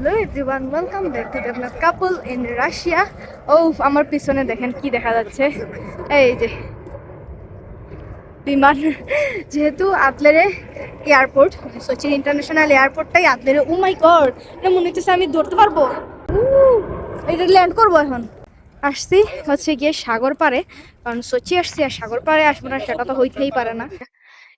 Hello everyone welcome back to Debnath couple in Russia ও, আমার পিছনে দেখেন কি দেখা যাচ্ছে। এই যে, বিমান, যেহেতু আদলেরে এয়ারপোর্ট সচিন ইন্টারন্যাশনাল এয়ারপোর্টটাই আদলেরে ও মাই গড এটা মনে হচ্ছে আমি ধরতে পারব। এটা ল্যান্ড করব এখন। আসছি হচ্ছে গিয়ে সাগর পারে কারণ সচি আসছি আর সাগর পারে আসব না, সেটা তো হইতেই পারে না।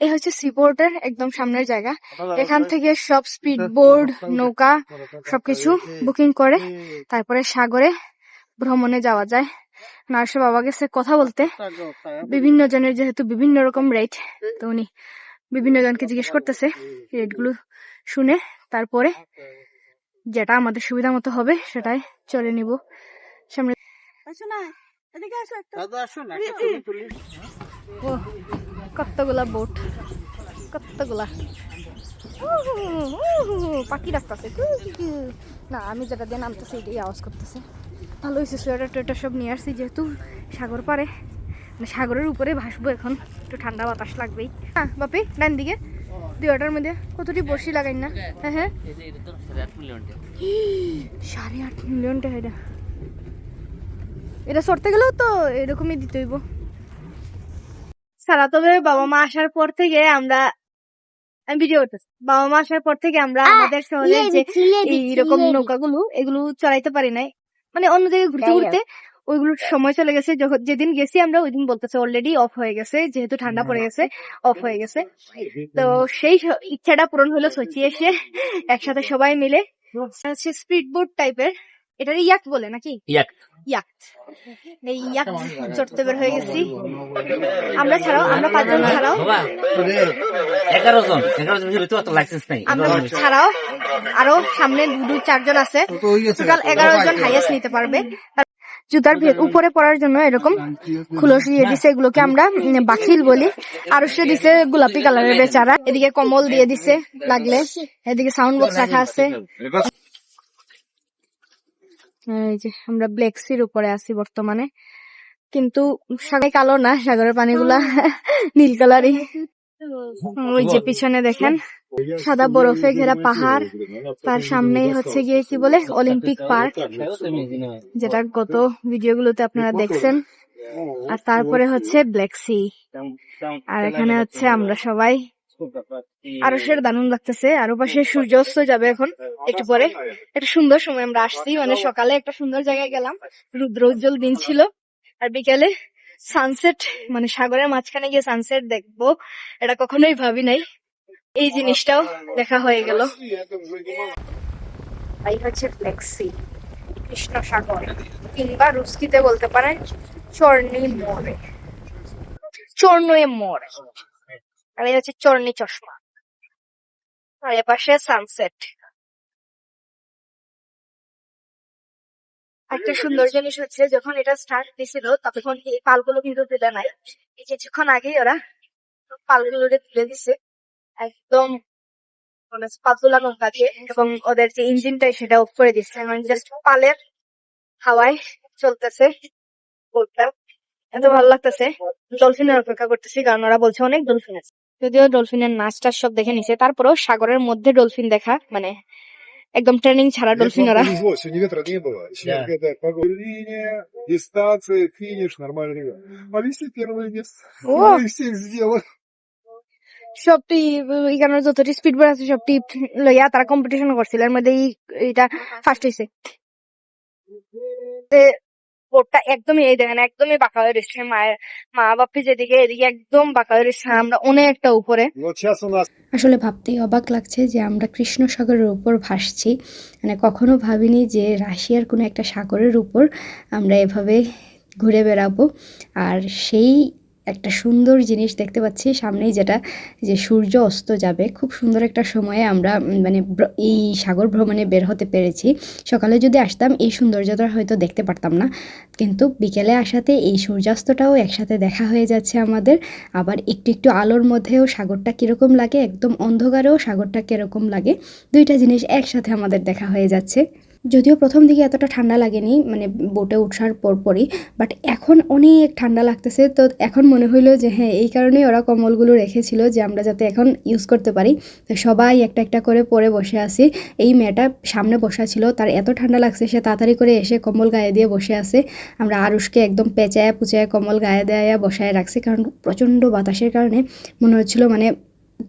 এই হচ্ছে সিপোর্টের একদম সামনের জায়গা। এখান থেকে সব স্পিড বোর্ড নৌকা সবকিছু বুকিং করে তারপরে সাগরে ভ্রমণে যাওয়া যায়। নার্স বাবা গেছে কথা বলতে। বিভিন্ন জনের যেহেতু বিভিন্ন রকম রেট তো উনি বিভিন্ন জনকে জিজ্ঞেস করতেছে রেটগুলো শুনে তারপরে যেটা আমাদের সুবিধা মতো হবে সেটাই চলে নিব। সামনে ও কতগুলা বোট? কতগুলা? পাখি ডাকতেছে না, আমি যেটা দিয়ে নামতেছি, এটাই আওয়াজ করতেছে। ভালো হয়েছে সোয়েটার টোয়েটার সব নিয়ে আসছি, যেহেতু সাগর পারে মানে সাগরের উপরে ভাসবো এখন, একটু ঠান্ডা বাতাস লাগবেই। হ্যাঁ বাপি, ডান দিকে। দুইটার মধ্যে কতটি বসি লাগাই না? হ্যাঁ হ্যাঁ। সাড়ে আট মিলিয়ন টাকা এটা এটা সরতে গেলেও তো এরকমই দিতে হইব। সারা তবে বাবা মা আসার পর থেকে আমরা আমি ভিডিও করতেছি। বাবা মা আসার পর থেকে আমরা আমাদের শহরে যে এইরকম নৌকাগুলো এগুলো চালাইতে পারি নাই। মানে অন্য জায়গায় ঘুরতে ঘুরতে ওইগুলোর সময় চলে গেছে। যখন যেদিন গেছি আমরা ওই দিন বলতেছে অলরেডি অফ হয়ে গেছে যেহেতু ঠান্ডা পড়ে গেছে অফ হয়ে গেছে। তো সেই ইচ্ছাটা পূরণ হলো সচি এসে একসাথে সবাই মিলে হচ্ছে স্পিড বোট টাইপের এটা ইয়াক বলে নাকি? ইয়াক। ইয়াক। এই ইয়াক চড়তে বের হয়ে গেছি। আমরা ছাড়াও আমরা পাঁচজন ছাড়াও। এগারো জন। এগারো জন তো লাইসেন্স নাই। আমরা ছাড়াও আরও সামনে দু দু চারজন আছে। টোটাল এগারো জন হাইয়েস্ট নিতে পারবে। জুতার ভে- উপরে পড়ার জন্য এরকম খুলস দিয়ে দিছে এগুলোকে আমরা বাখিল বলি। আর সে দিছে গোলাপি কালারের বেচারা। এদিকে কমল দিয়ে দিছে লাগলে। এদিকে সাউন্ড বক্স রাখা আছে। এই যে আমরা ব্ল্যাক সির উপরে আছি বর্তমানে। কিন্তু সাগরে কালো না সাগরের পানিগুলা নীল কালারই। ওই যে পিছনে দেখেন সাদা বরফে ঘেরা পাহাড়। তার সামনেই হচ্ছে গিয়ে কি বলে অলিম্পিক পার্ক যেটা গত ভিডিওগুলোতে আপনারা দেখছেন। আর তারপরে হচ্ছে ব্ল্যাক সি আর এখানে হচ্ছে আমরা সবাই আরও সেটা দারুণ লাগতেছে আরও পাশে সূর্য অস্ত যাবে এখন একটু পরে। একটা সুন্দর সময় আমরা আসছি মানে সকালে একটা সুন্দর জায়গায় গেলাম রুদ্র উজ্জ্বল দিন ছিল আর বিকালে সানসেট মানে সাগরের মাঝখানে গিয়ে সানসেট দেখব এটা কখনোই ভাবি নাই। এই জিনিসটাও দেখা হয়ে গেল। এই হচ্ছে ব্ল্যাক সি কৃষ্ণ সাগর কিংবা রুস্কিতে বলতে পারেন চর্নি মোড়ে চর্ণয়ে মোড়। আর এই হচ্ছে চর্নি চশমা। আর এ পাশে সানসেট একটা সুন্দর জিনিস হচ্ছে যখন এটা স্টার্ট দিছিল তখন এই পালগুলো কিন্তু তুলে নাই। এই কিছুক্ষণ আগেই ওরা পালগুলো তুলে দিছে একদম মানে নৌকা দিয়ে এবং ওদের যে ইঞ্জিনটাই সেটা অফ করে দিচ্ছে মানে জাস্ট পালের হাওয়ায় চলতেছে বোটটা এত ভালো লাগতেছে। ডলফিনের অপেক্ষা করতেছি কারণ ওরা বলছে অনেক ডলফিন আছে। যদিও ডলফিনের নাচটার সব দেখে নিছে তারপরেও সাগরের মধ্যে ডলফিন দেখা মানে একদম ট্রেনিং ছাড়া ডলফিন ওরা। সবটি এখানে যতটি স্পিড বোর্ড আছে সবটি লইয়া তারা কম্পিটিশন করছিল। এর মধ্যে এটা ফার্স্ট হয়েছে বোর্ডটা একদমই এই দেখেন একদমই বাঁকা হয়ে রয়েছে মায়ের মা বাপি যেদিকে এদিকে একদম বাঁকা হয়ে রয়েছে। আমরা অনেকটা উপরে। আসলে ভাবতেই অবাক লাগছে যে আমরা কৃষ্ণ সাগরের উপর ভাসছি। মানে কখনো ভাবিনি যে রাশিয়ার কোনো একটা সাগরের উপর আমরা এভাবে ঘুরে বেড়াবো। আর সেই একটা সুন্দর জিনিস দেখতে পাচ্ছি সামনেই যেটা, যে সূর্য অস্ত যাবে। খুব সুন্দর একটা সময়ে আমরা মানে এই সাগর ভ্রমণে বের হতে পেরেছি। সকালে যদি আসতাম, এই সৌন্দর্যটা হয়তো দেখতে পারতাম না। কিন্তু বিকেলে আসাতে এই সূর্যাস্তটাও একসাথে দেখা হয়ে যাচ্ছে আমাদের। আবার একটু একটু আলোর মধ্যেও সাগরটা কীরকম লাগে, একদম অন্ধকারেও সাগরটা কীরকম লাগে, দুইটা জিনিস একসাথে আমাদের দেখা হয়ে যাচ্ছে। যদিও প্রথম দিকে এতটা ঠান্ডা লাগেনি মানে বোটে ওঠার পরপরই বাট এখন অনেক ঠান্ডা লাগতেছে। তো এখন মনে হইল যে হ্যাঁ এই কারণেই ওরা কম্বলগুলো রেখেছিল যে, আমরা যাতে এখন ইউজ করতে পারি। তো সবাই একটা একটা করে পরে বসে আছি। এই মেয়েটা সামনে বসা ছিল, তার এত ঠান্ডা লাগছে, সে তাড়াতাড়ি করে এসে কম্বল গায়ে দিয়ে বসে আছে। আমরা আরুষকে একদম পেঁচায় পুচায় কম্বল গায়ে দেয়া বসায় রাখছি, কারণ প্রচণ্ড বাতাসের কারণে মনে হচ্ছিল মানে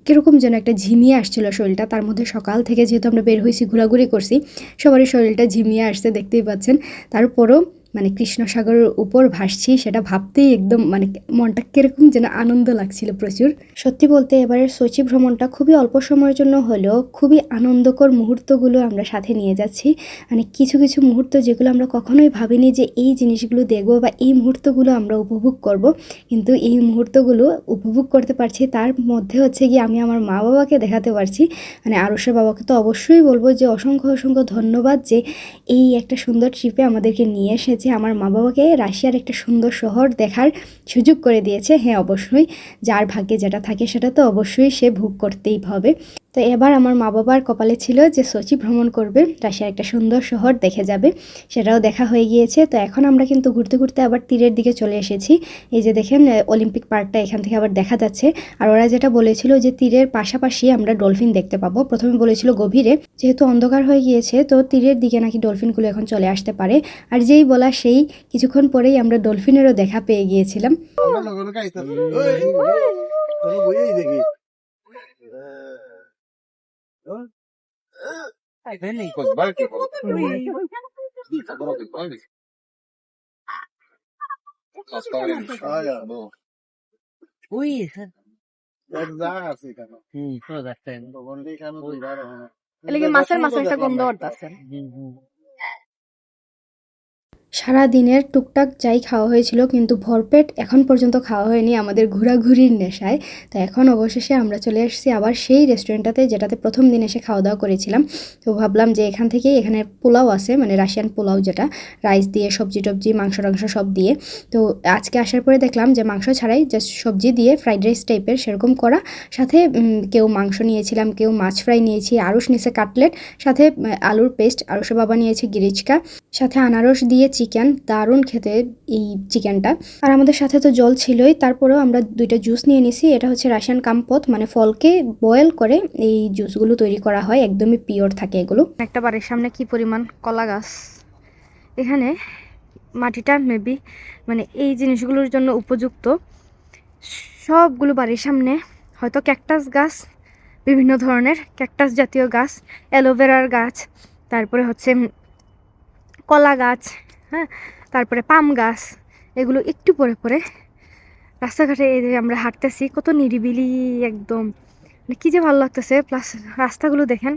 কীরকম যেন একটা ঝিমিয়ে আসছিল শরীরটা। তার মধ্যে সকাল থেকে যেহেতু আমরা বের হয়েছি, ঘোরাঘুরি করছি, সবারই শরীরটা ঝিমিয়ে আসছে, দেখতেই পাচ্ছেন। তারপরও মানে কৃষ্ণসাগরের উপর ভাসছি সেটা ভাবতেই একদম মানে মনটা কীরকম যেন আনন্দ লাগছিল প্রচুর। সত্যি বলতে এবারের সচি ভ্রমণটা খুবই অল্প সময়ের জন্য হলেও খুবই আনন্দকর মুহূর্তগুলো আমরা সাথে নিয়ে যাচ্ছি। মানে কিছু কিছু মুহূর্ত যেগুলো আমরা কখনোই ভাবিনি যে এই জিনিসগুলো দেখব বা এই মুহূর্তগুলো আমরা উপভোগ করব। কিন্তু এই মুহূর্তগুলো উপভোগ করতে পারছি, তার মধ্যে হচ্ছে গিয়ে আমি আমার মা বাবাকে দেখাতে পারছি। মানে আরুষের বাবাকে তো অবশ্যই বলব যে অসংখ্য অসংখ্য ধন্যবাদ যে এই একটা সুন্দর ট্রিপে আমাদেরকে নিয়ে এসেছে আমার মা বাবাকে রাশিয়ার একটা সুন্দর শহর দেখার সুযোগ করে দিয়েছে হ্যাঁ অবশ্যই। যার ভাগ্যে যেটা থাকে সেটা তো অবশ্যই সে ভোগ করতেই হবে। তো এবার আমার মা বাবার কপালে ছিল যে সোচি ভ্রমণ করবে রাশিয়ার একটা সুন্দর শহর দেখে যাবে সেটাও দেখা হয়ে গিয়েছে তো এখন আমরা কিন্তু ঘুরতে ঘুরতে আবার তীরের দিকে চলে এসেছি এই যে দেখেন অলিম্পিক পার্কটা এখান থেকে আবার দেখা যাচ্ছে আর ওরা যেটা বলেছিল যে তীরের পাশাপাশি আমরা ডলফিন দেখতে পাবো প্রথমে বলেছিল গভীরে যেহেতু অন্ধকার হয়ে গিয়েছে তো তীরের দিকে নাকি ডলফিনগুলো এখন চলে আসতে পারে আর যেই বলা সেই কিছুক্ষণ পরেই আমরা ডলফিনেরও দেখা পেয়ে গিয়েছিলাম Tegelikult valgib. Uy, esa- ¿Verdad? Sí, cabrón. Tengo. Con Lika no. El সারা দিনের টুকটাক যাই খাওয়া হয়েছিল, কিন্তু ভরপেট এখন পর্যন্ত খাওয়া হয়নি আমাদের ঘোরাঘুরির নেশায়। তো এখন অবশেষে আমরা চলে এসেছি আবার সেই রেস্টুরেন্টটাতে, যেটাতে প্রথম দিন এসে খাওয়া দাওয়া করেছিলাম। তো ভাবলাম যে এখান থেকেই এখানে পোলাও আছে মানে রাশিয়ান পোলাও যেটা, রাইস দিয়ে, সবজি টবজি, মাংস টাংস সব দিয়ে। তো আজকে আসার পরে দেখলাম যে মাংস ছাড়াই জাস্ট সবজি দিয়ে ফ্রাইড রাইস টাইপের সেরকম করা। সাথে কেউ মাংস নিয়েছিলাম, কেউ মাছ ফ্রাই নিয়েছি আরুষ নিয়েছে কাটলেট। সাথে আলুর পেস্ট আরুষের বাবা নিয়েছে গিরিচকা। সাথে আনারস দিয়ে চিকেন দারুণ খেতে এই চিকেনটা আর আমাদের সাথে তো জল ছিলই, তারপরেও আমরা দুইটা জুস নিয়ে নিছি। এটা হচ্ছে রাশিয়ান কাম্পত মানে ফলকে বয়েল করে এই জুসগুলো তৈরি করা হয়, একদমই পিওর থাকে এগুলো। একটা বাড়ির সামনে কি পরিমাণ কলা গাছ? এখানে মাটিটা মেবি মানে এই জিনিসগুলোর জন্য উপযুক্ত। সবগুলো বাড়ির সামনে হয়তো ক্যাকটাস গাছ, বিভিন্ন ধরনের ক্যাকটাস জাতীয় গাছ অ্যালোভেরার গাছ, তারপরে হচ্ছে কলা গাছ হ্যাঁ? তারপরে পাম গাছ, এগুলো একটু পরে পরে রাস্তাঘাটে আমরা হাঁটতেছি, কত নিরিবিলি একদম। মানে কী যে ভালো লাগতেছে, প্লাস রাস্তাগুলো দেখেন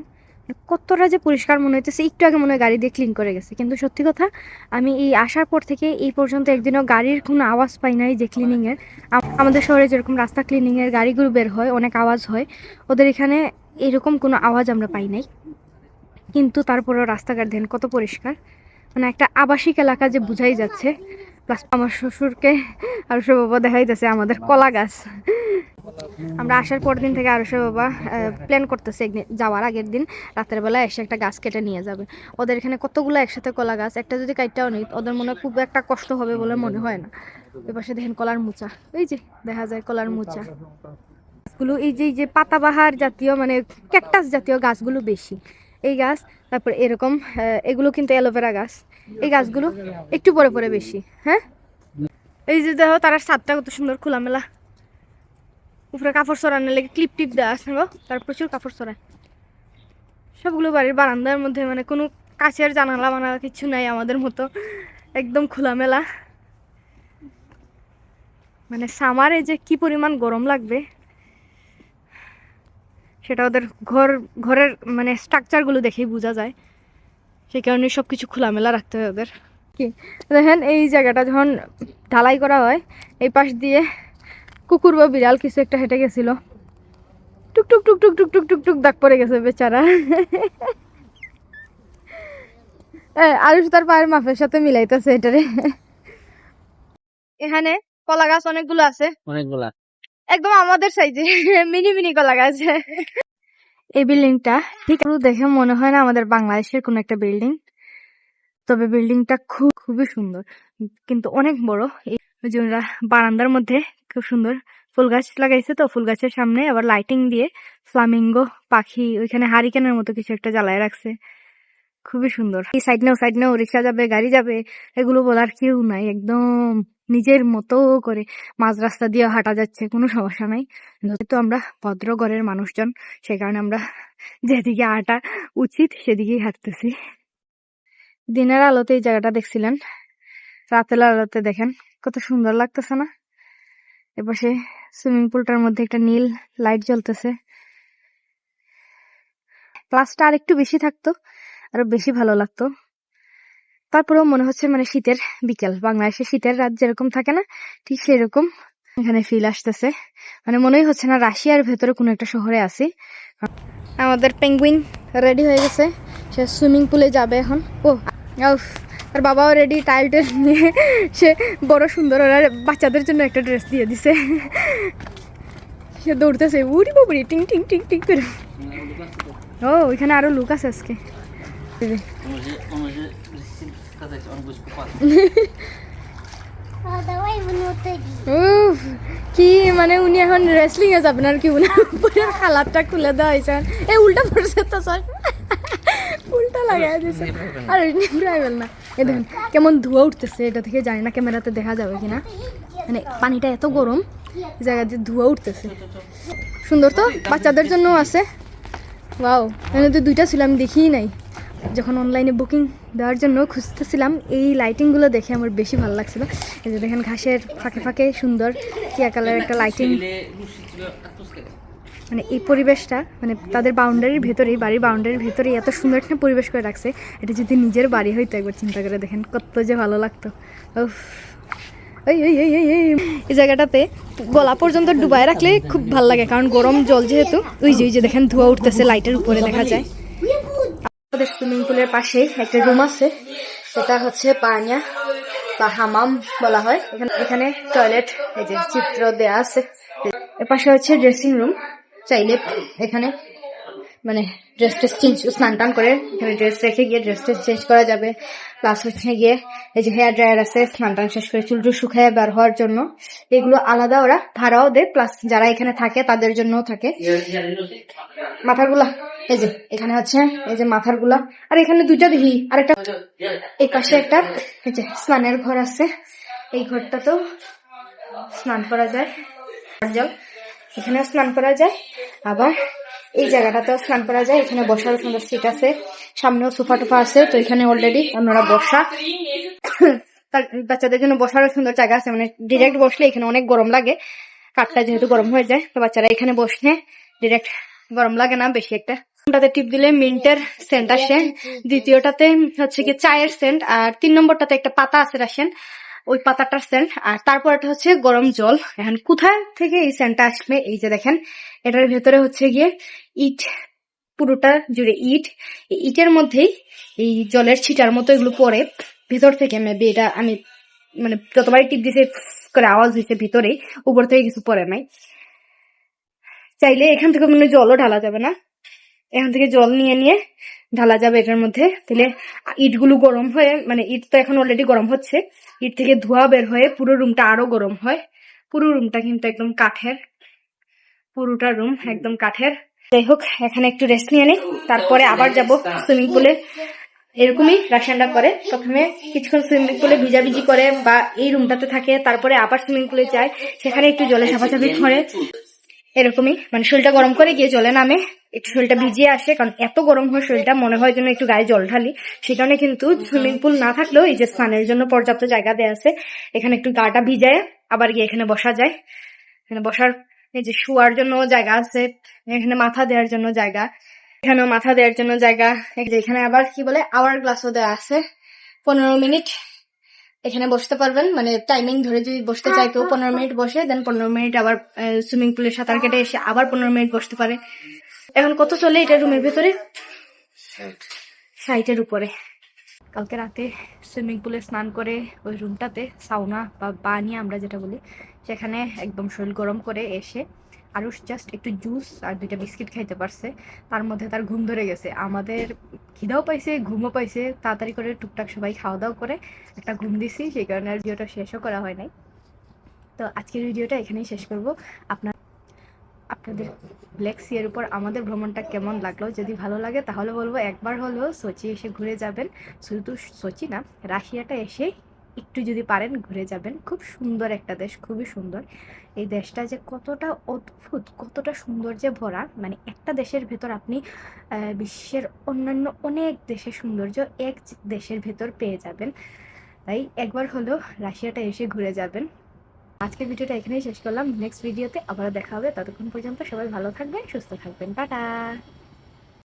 কতটা যে পরিষ্কার মনে হইতেছে, একটু আগে মনে হয় গাড়ি দিয়ে ক্লিন করে গেছে। কিন্তু সত্যি কথা, আমি এই আসার পর থেকে এই পর্যন্ত একদিনও গাড়ির কোনো আওয়াজ পাই নাই যে ক্লিনিংয়ের আমাদের শহরে যেরকম রাস্তা ক্লিনিংয়ের গাড়িগুলো বের হয়, অনেক আওয়াজ হয়, ওদের এখানে এরকম কোনো আওয়াজ আমরা পাই নাই। কিন্তু তারপরেও রাস্তাঘাট দেন কত পরিষ্কার। মানে একটা আবাসিক এলাকা যে বুঝাই যাচ্ছে প্লাস আমার শ্বশুরকে আর সে বাবা দেখাই যাচ্ছে আমাদের কলা গাছ। আমরা আসার পর দিন থেকে আরও বাবা প্ল্যান করতেছে একদিন যাওয়ার আগের দিন, রাতের বেলা এসে একটা গাছ কেটে নিয়ে যাবে। ওদের এখানে কতগুলো একসাথে কলা গাছ, একটা যদি কাইটাও নেই, ওদের মনে খুব একটা কষ্ট হবে বলে মনে হয় না। ওই পাশে দেখেন কলার মোচা, এই যে দেখা যায় কলার মোচা। গাছগুলো, এই যে যে পাতাবাহার জাতীয় মানে ক্যাকটাস জাতীয় গাছগুলো বেশি। এই গাছ, তারপর এরকম এগুলো কিন্তু অ্যালোভেরা গাছ। এই গাছগুলো একটু পরে পরে বেশি হ্যাঁ? এই যে দেখো, তার ছাদটা কত সুন্দর খোলামেলা। উপরে কাপড় সরানোর লেগে ক্লিপ টিপ দেওয়া আছে গো, তার প্রচুর কাপড় সরায়। সবগুলো বাড়ির বারান্দার মধ্যে মানে কোনো কাছের জানালা মানালা কিছু নাই আমাদের মতো, একদম খোলামেলা। মানে সামারে যে কি পরিমাণ গরম লাগবে সেটা ওদের ঘর ঘরের মানে স্ট্রাকচারগুলো দেখেই বোঝা যায়। সেই কারণে সব কিছু খোলামেলা রাখতে হয় ওদের। কি? দেখেন এই জায়গাটা যখন ঢালাই করা হয় এই পাশ দিয়ে কুকুর বা বিড়াল কিছু একটা হেঁটে গেছিল। টুক টুক টুক টুক টুক টুক টুক টুক দাগ পড়ে গেছে বেচারা। আরুষ তার পায়ের মাপের সাথে মিলাইতেছে এটারে। এখানে কলা গাছ অনেকগুলো আছে। অনেকগুলা। একদম আমাদের সাইজে মিনি মিনি কলা গাছ। এই বিল্ডিংটা ঠিক দেখে মনে হয় না আমাদের বাংলাদেশের কোন একটা বিল্ডিং। তবে বিল্ডিংটা খুব, খুবই সুন্দর। কিন্তু অনেক বড়। এই ওরা বারান্দার মধ্যে খুব সুন্দর ফুল গাছ লাগাইছে তো। ফুল গাছের সামনে আবার লাইটিং দিয়ে ফ্লামিঙ্গো পাখি ওইখানে হারিকেনের মতো কিছু একটা জ্বালায় রাখছে। খুবই সুন্দর। এই সাইড নেও সাইড নেও রিক্সা যাবে, গাড়ি যাবে, এগুলো বলার কেউ নাই, একদম নিজের মতো করে মাঝ রাস্তা দিয়ে হাঁটা যাচ্ছে, কোনো সমস্যা নাই। যেহেতু আমরা ভদ্র ঘরের মানুষজন সেই কারণে আমরা যেদিকে হাঁটা উচিত সেদিকেই হাঁটতেছি। দিনের আলোতে এই জায়গাটা দেখছিলেন? রাতের আলোতে দেখেন, কত সুন্দর লাগতেছে না? এপাশে সুইমিং পুলটার মধ্যে একটা নীল লাইট জ্বলতেছে। ক্লাসটা আর একটু বেশি থাকতো, আরও বেশি ভালো লাগতো। তারপরেও মনে হচ্ছে মানে শীতের বিকেল। বাংলাদেশে শীতের রাত যেরকম থাকে না, ঠিক সেরকম এখানে ফিল আসতেছে। মানে মনেই হচ্ছে না রাশিয়ার ভেতরে কোনো একটা শহরে আছি। আমাদের পেঙ্গুইন রেডি হয়ে গেছে। সে সুইমিং পুলে যাবে এখন। ও আর বাবাও রেডি টাইল নিয়ে সে বড় সুন্দর ওরা বাচ্চাদের জন্য একটা ড্রেস দিয়ে দিছে। সে দৌড়তেছে, উড়ি বাবুরি, টিং টিং টিং টিং করে। ও, ওইখানে আরও লুক আছে আজকে। сказать, он будет купаться. А давай внутрь. উফ কি মানে উনি এখন রেসলিং এ যাবেন আর কি উনার উপরের খালারটা খুলে দেওয়া হয়েছে এই উল্টা পড়ছে তো সর উল্টা লাগাই দিয়েছে আর এমনি প্রাইভেল না এই দেখেন কেমন ধোঁয়া উঠতেছে এটা থেকে জানি না ক্যামেরাতে দেখা যাবে কিনা মানে পানিটা এত গরম এই জায়গা দিয়ে ধোঁয়া উঠতেছে সুন্দর তো বাচ্চাদের জন্য আছে ওয়াও এখানে তো দুইটা ছিল আমি দেখিই নাই যখন অনলাইনে বুকিং দেওয়ার জন্য খুঁজতেছিলাম এই লাইটিংগুলো দেখে আমার বেশি ভালো লাগছিল। এই যে দেখেন ঘাসের ফাঁকে ফাঁকে সুন্দর টিয়া কালার একটা লাইটিং মানে এই পরিবেশটা মানে তাদের বাউন্ডারির ভেতরেই বাড়ির বাউন্ডারির ভেতরেই এত সুন্দর একটা পরিবেশ করে রাখছে এটা যদি নিজের বাড়ি হইতো একবার চিন্তা করে দেখেন কত যে ভালো লাগতো। উফ। এই এই এই এই এই। জায়গাটাতে গলা পর্যন্ত ডুবাই রাখলে খুব ভালো লাগে কারণ গরম জল যেহেতু ওই যে ওই যে দেখেন ধোয়া উঠতেছে লাইটের উপরে দেখা যায়। আমাদের সুইমিং পুলের পাশেই একটা রুম আছে। সেটা হচ্ছে পানিয়া বা হামাম বলা হয়। এখানে এখানে টয়লেট, এই যে চিত্র দেয়া আছে। এর পাশে হচ্ছে ড্রেসিং রুম। চাইলে এখানে মানে ড্রেস ট্রেস চেঞ্জ স্নান টান করে এখানে ড্রেস রেখে গিয়ে ড্রেস টেস চেঞ্জ করা যাবে। প্লাস হচ্ছে গিয়ে এই যে হেয়ার ড্রায়ার আছে, স্নান টান শেষ করে চুলটু শুকায় বের হওয়ার জন্য, এগুলো আলাদা ওরা ভাড়াও দেয়। প্লাস যারা এখানে থাকে, তাদের জন্যও থাকে। মাথারগুলা এই যে, এখানে আছে এই যে মাথারগুলা আর এখানে দুইটা দেখি আর একটা এই পাশে একটা, এই যে স্নানের ঘর আছে। এই ঘরটা তো স্নান করা যায়। জল, এখানেও স্নান করা যায়। আবার এই জায়গাটাতেও স্নান করা যায় এখানে বসার সুন্দর সিট আছে সামনেও সোফা টোফা আছে তো এখানে অলরেডি আপনারা বসা। বাচ্চাদের জন্য বসারও সুন্দর জায়গা আছে মানে ডিরেক্ট বসলে এখানে অনেক গরম লাগে কাঠটা যেহেতু গরম হয়ে যায় তো বাচ্চারা এখানে বসলে ডিরেক্ট গরম লাগে না বেশি একটা। ওটাতে টিপ দিলে মিন্টের সেন্ট আসে দ্বিতীয়টাতে হচ্ছে কি চায়ের সেন্ট আর তিন নম্বরটাতে একটা পাতা আছে রাশিয়ান ওই পাতাটার সেন্ট আর তারপর এটা হচ্ছে গরম জল। এখন কোথায় থেকে এই সেন্টটা আসবে? এই যে দেখেন, এটার ভেতরে হচ্ছে গিয়ে ইট, পুরোটা জুড়ে ইট। ইটের মধ্যেই এই জলের ছিটার মতো এগুলো পড়ে। ভেতর থেকে মেবি এটা আমি মানে যতবারই টিপ দিছে করে আওয়াজ হয়েছে ভিতরে উপর থেকে কিছু পরে নাই। চাইলে এখান থেকে মানে জলও ঢালা যাবে না। এখান থেকে জল নিয়ে নিয়ে ঢালা যাবে এটার মধ্যে। তাহলে ইটগুলো গরম হয়ে মানে ইট তো এখন অলরেডি গরম হচ্ছে, ইট থেকে ধোয়া বের হয়ে পুরো রুমটা আরও গরম হয়। পুরো রুমটা কিন্তু একদম কাঠের, পুরোটা রুম একদম কাঠের। যাই হোক, এখানে একটু রেস্ট নিয়ে নিই তারপরে আবার যাব সুইমিং পুলে এরকমই রাশিয়ানরা করে, প্রথমে কিছুক্ষণ সুইমিং পুলে ভিজাভিজি করে বা এই রুমটাতে থাকে, তারপরে আবার সুইমিং পুলে যায়, সেখানে একটু জলে ঝাপাঝাপি করে। এরকমই মানে শরীরটা গরম করে গিয়ে জলে নামে। একটু শরীরটা ভিজিয়ে আসে কারণ এত গরম হয় শরীরটা মনে হয় যেন একটু গায়ে জল ঢালি। সে কারণে কিন্তু সুইমিং পুল না থাকলেও এই যে স্নানের জন্য পর্যাপ্ত জায়গা দেওয়া আছে এখানে একটু গাটা ভিজায় আবার গিয়ে এখানে বসা যায়। এখানে বসার এই যে শোয়ার জন্য জায়গা আছে এখানে মাথা দেওয়ার জন্য জায়গা এখানেও মাথা দেওয়ার জন্য জায়গা এখানে আবার কি বলে আওয়ার গ্লাসও দেওয়া আছে পনেরো মিনিট। এখানে বসতে পারবেন মানে টাইমিং ধরে যদি বসতে চাই কেউ পনেরো মিনিট বসে দেন পনেরো মিনিট আবার সুইমিং পুলে সাঁতার কেটে এসে আবার পনেরো মিনিট বসতে পারে। এখন কত চলে এটা রুমের ভেতরে? ষাটের উপরে। কালকে রাতে সুইমিং পুলে স্নান করে ওই রুমটাতে সাউনা বা পানি আমরা যেটা বলি সেখানে একদম শরীর গরম করে এসে আরুষ জাস্ট একটু জুস আর দুইটা বিস্কিট খাইতে পারছে। তার মধ্যে তার ঘুম ধরে গেছে। আমাদের খিদাও পাইছে ঘুমও পাইছে। তাড়াতাড়ি করে টুকটাক সবাই খাওয়া দাওয়া করে একটা ঘুম দিছি সেই কারণে আর ভিডিওটা শেষও করা হয় নাই। তো আজকের ভিডিওটা এখানেই শেষ করব। আপনার আপনাদের ব্ল্যাক সিয়ের উপর আমাদের ভ্রমণটা কেমন লাগল? যদি ভালো লাগে, তাহলে বলব একবার হলেও সোচি এসে ঘুরে যাবেন। শুধু সোচি না, রাশিয়াটা এসে একটু যদি পারেন, ঘুরে যাবেন। খুব সুন্দর একটা দেশ, খুবই সুন্দর। এই দেশটা যে কতটা অদ্ভুত, কতটা সৌন্দর্যে ভরা। মানে একটা দেশের ভেতর আপনি বিশ্বের অন্যান্য অনেক দেশের সৌন্দর্য এক দেশের ভেতর পেয়ে যাবেন। তাই একবার হলেও রাশিয়াটা এসে ঘুরে যাবেন। আজকের ভিডিওটা এখানেই শেষ করলাম। নেক্সট ভিডিওতে আবার দেখা হবে। ততক্ষণ পর্যন্ত সবাই ভালো থাকবেন, সুস্থ থাকবেন। টাটা!